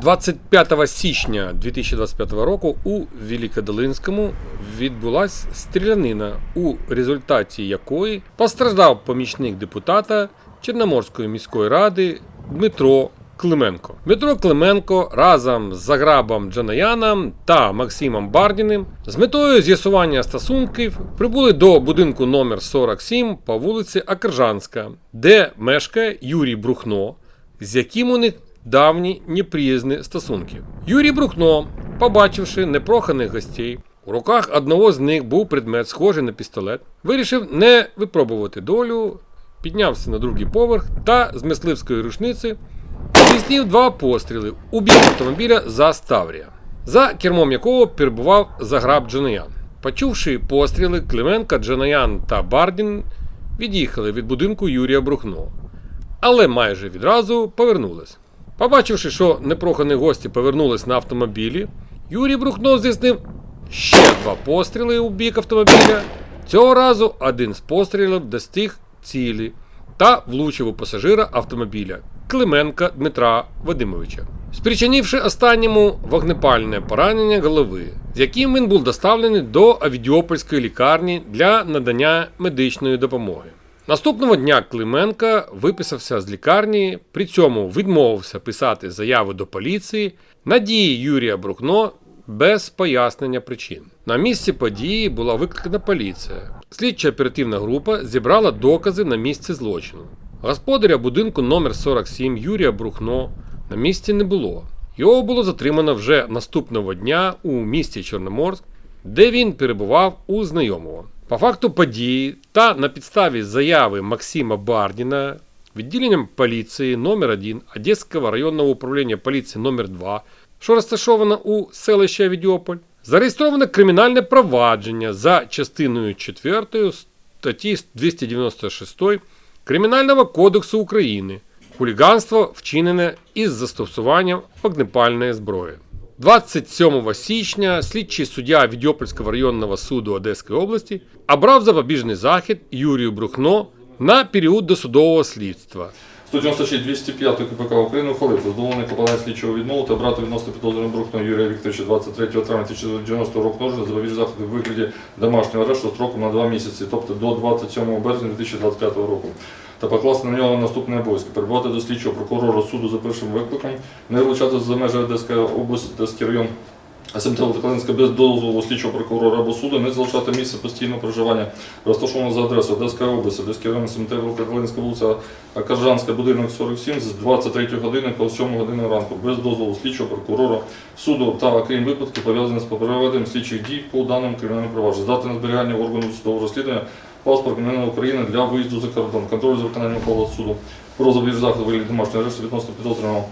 25 січня 2025 року у Великодолинському відбулася стрілянина, у результаті якої постраждав помічник депутата Чорноморської міської ради Дмитро Клименко. Дмитро Клименко разом з Заграбом Джанаяном та Максимом Бардіним з метою з'ясування стосунків прибули до будинку номер 47 по вулиці Акержанська, де мешкає Юрій Брухно, з яким у них давні неприязні стосунки. Юрій Брухно, побачивши непроханих гостей, у руках одного з них був предмет, схожий на пістолет, вирішив не випробувати долю, піднявся на другий поверх та з мисливської рушниці здійснив два постріли у бік автомобіля за Ставрія, за кермом якого перебував Заграб Джанаян. Почувши постріли, Клименка, Джанаян та Бардін від'їхали від будинку Юрія Брухно, але майже відразу повернулись. Побачивши, що непрохані гості повернулись на автомобілі, Юрій Брухно здійснив ще два постріли у бік автомобіля. Цього разу один з пострілів достиг цілі та влучив у пасажира автомобіля Клименка Дмитра Вадимовича, спричинивши останньому вогнепальне поранення голови, з яким він був доставлений до Авідіопольської лікарні для надання медичної допомоги. Наступного дня Клименка виписався з лікарні, при цьому відмовився писати заяву до поліції на дії Юрія Брухно без пояснення причин. На місці події була викликана поліція. Слідча оперативна група зібрала докази на місці злочину. Господаря будинку номер 47 Юрія Брухно на місці не було. Його було затримано вже наступного дня у місті Чорноморськ, де він перебував у знайомого. По факту події та на підставі заяви Максима Бардіна відділенням поліції номер 1 Одеського районного управління поліції номер 2 що розташовано у селищі Авідіополь, зареєстровано кримінальне провадження за частиною 4 статті 296 Кримінального кодексу України хуліганство вчинене із застосуванням вогнепальної зброї. 27 січня слідчий суддя Відьопольського районного суду Одеської області обрав запобіжний захід Юрію Брухно на період досудового слідства. 196 205 КПК України ухвалив задоволений клопотання слідчого відмову та брати відносно підозрюваного Брухна Юрія Вікторовича 23 травня 1990 року ножиць запобіжний заходи в вигляді домашнього арешту строком на 2 місяці, тобто до 27 березня 2025 року. Та покласти на нього наступні обов'язки. Перебувати до слідчого прокурора суду за першим викликом, не вилучати за межі Одеської області, Одеський район, СМТ Володимирська без дозволу слідчого прокурора або суду не залишати місце постійного проживання, розташовано за адресою Одеської області, Одеський район, СМТ Володимирська вулиця Акаржанська, будинок 47 з 23 години по 7 години ранку, без дозволу слідчого прокурора суду та окрім випадків пов'язаних з проведенням слідчих дій по даному кримінальному провадженню, здати на зберігання органу судового розслідування паспорт громадянина України для виїзду за кордон, контроль за виконанням ухвали суду, про запобіжний захід вигляді домашнього арешту відносно підозрюваного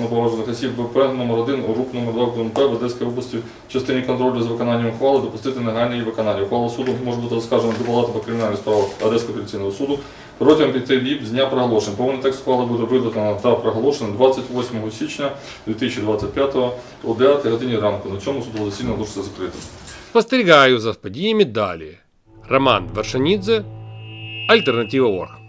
на поважних осіб ВП номер 1 УРУП номер 2 ГУНП в Одеській області в частині контролю за виконанням ухвали допустити негайне її виконання. Ухвала суду може бути оскаржена до палати по кримінальних справах Одеського апеляційного суду протягом 5 діб з дня проголошення. Повний текст ухвали буде видано та проголошено 28 січня 2025 о 9 годині ранку. На цьому судове засідання лише закрите. Спостерігаю за подіями далі. Роман Вершанідзе, Альтернатива Орг.